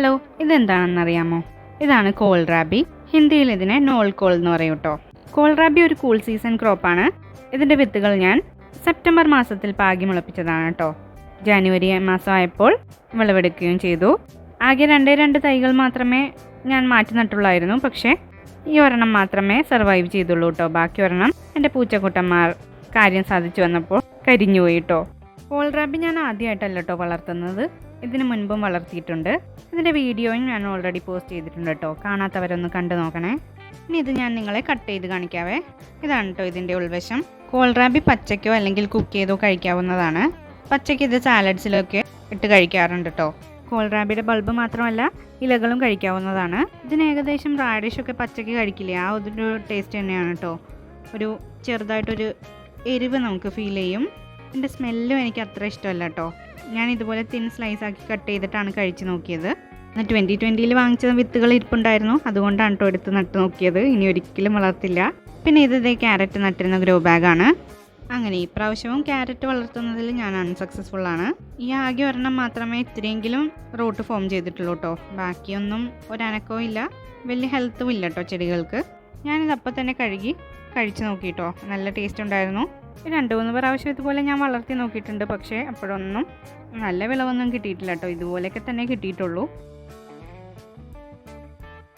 Hello ഇതെന്താണെന്നറിയാമോ? ഇതാണ് കോൾറാബി ഹിന്ദിയിൽ ഇതിനെ നോൾ കോൾ എന്ന് പറയും കേട്ടോ. കോൾറാബി ഒരു കൂൾ സീസൺ ക്രോപ്പാണ് ഇതിന്റെ വിത്തുകൾ ഞാൻ സെപ്റ്റംബർ മാസത്തിൽ പാകി മുളപ്പിച്ചതാണ് കേട്ടോ. ജാനുവരി മാസമായപ്പോൾ വിളവെടുക്കുകയും ചെയ്തു. ആകെ രണ്ടേ രണ്ട് തൈകൾ മാത്രമേ ഞാൻ മാറ്റി നട്ടുള്ളായിരുന്നു. പക്ഷേ ഈ ഒരെണ്ണം മാത്രമേ സർവൈവ് ചെയ്തുള്ളൂ കേട്ടോ. ബാക്കി ഒരെണ്ണം എന്റെ പൂച്ചക്കുട്ടന്മാർ കാര്യം സാധിച്ചു വന്നപ്പോൾ കരിഞ്ഞുപോയി കേട്ടോ. കോൾറാബി ഞാൻ ആദ്യമായിട്ടല്ല കേട്ടോ വളർത്തുന്നത്. ഇതിനു മുൻപും വളർത്തിയിട്ടുണ്ട്. ഇതിന്റെ വീഡിയോയും ഞാൻ ഓൾറെഡി പോസ്റ്റ് ചെയ്തിട്ടുണ്ട് കേട്ടോ കാണാത്തവരൊന്ന് കണ്ടു നോക്കണേ. ഇനി ഇത് ഞാൻ നിങ്ങളെ കട്ട് ചെയ്ത് കാണിക്കാവേ. ഇതാണ് കേട്ടോ ഇതിന്റെ ഉൾവശം. കോൾറാബി പച്ചയ്ക്കോ അല്ലെങ്കിൽ കുക്ക് ചെയ്തോ കഴിക്കാവുന്നതാണ്. പച്ചയ്ക്ക് ഇത് സാലഡ്സിലൊക്കെ ഇട്ട് കഴിക്കാറുണ്ട് കേട്ടോ കോൾറാബിയുടെ ബൾബ് മാത്രമല്ല ഇലകളും കഴിക്കാവുന്നതാണ്. ഇതിന് ഏകദേശം റാഡിഷൊക്കെ പച്ചയ്ക്ക് കഴിക്കില്ലേ? ആ ഒരു ടേസ്റ്റ് തന്നെയാണ് കേട്ടോ ഒരു ചെറുതായിട്ടൊരു എരിവ് നമുക്ക് ഫീൽ ചെയ്യും. ഇതിന്റെ സ്മെല്ലും എനിക്ക് അത്ര ഇഷ്ടമല്ല കേട്ടോ. ഞാൻ ഇതുപോലെ തിൻ സ്ലൈസ് ആക്കി കട്ട് ചെയ്തിട്ടാണ് കഴിച്ച് നോക്കിയത്. ട്വന്റി ട്വന്റിയിൽ വാങ്ങിച്ച വിത്തുകൾ ഇരിപ്പുണ്ടായിരുന്നു. അതുകൊണ്ടാണ് കേട്ടോ എടുത്ത് നട്ട് നോക്കിയത്. ഇനി ഒരിക്കലും വളർത്തില്ല. പിന്നെ ഇത് ഇതേ ക്യാരറ്റ് നട്ടിരുന്ന ഗ്രോ ബാഗാണ് അങ്ങനെ ഈ പ്രാവശ്യവും ക്യാരറ്റ് വളർത്തുന്നതിൽ ഞാൻ അൺസക്സസ്ഫുൾ ആണ്. ഈ ആകെ ഒരെണ്ണം മാത്രമേ ഇത്രയെങ്കിലും റൂട്ട് ഫോം ചെയ്തിട്ടുള്ളൂ കേട്ടോ ബാക്കിയൊന്നും ഒരനക്കവും ഇല്ല. വലിയ ഹെൽത്തും ഇല്ല കേട്ടോ ചെടികൾക്ക്. ഞാനിത് അപ്പം തന്നെ കഴുകി കഴിച്ച് നോക്കിട്ടോ നല്ല ടേസ്റ്റ് ഉണ്ടായിരുന്നു. രണ്ട് മൂന്ന് പ്രാവശ്യം ഇതുപോലെ ഞാൻ വളർത്തി നോക്കിയിട്ടുണ്ട്. പക്ഷേ അപ്പോഴൊന്നും നല്ല വിളവൊന്നും കിട്ടിയിട്ടില്ല കേട്ടോ. ഇതുപോലെയൊക്കെ തന്നെ കിട്ടിയിട്ടുള്ളൂ.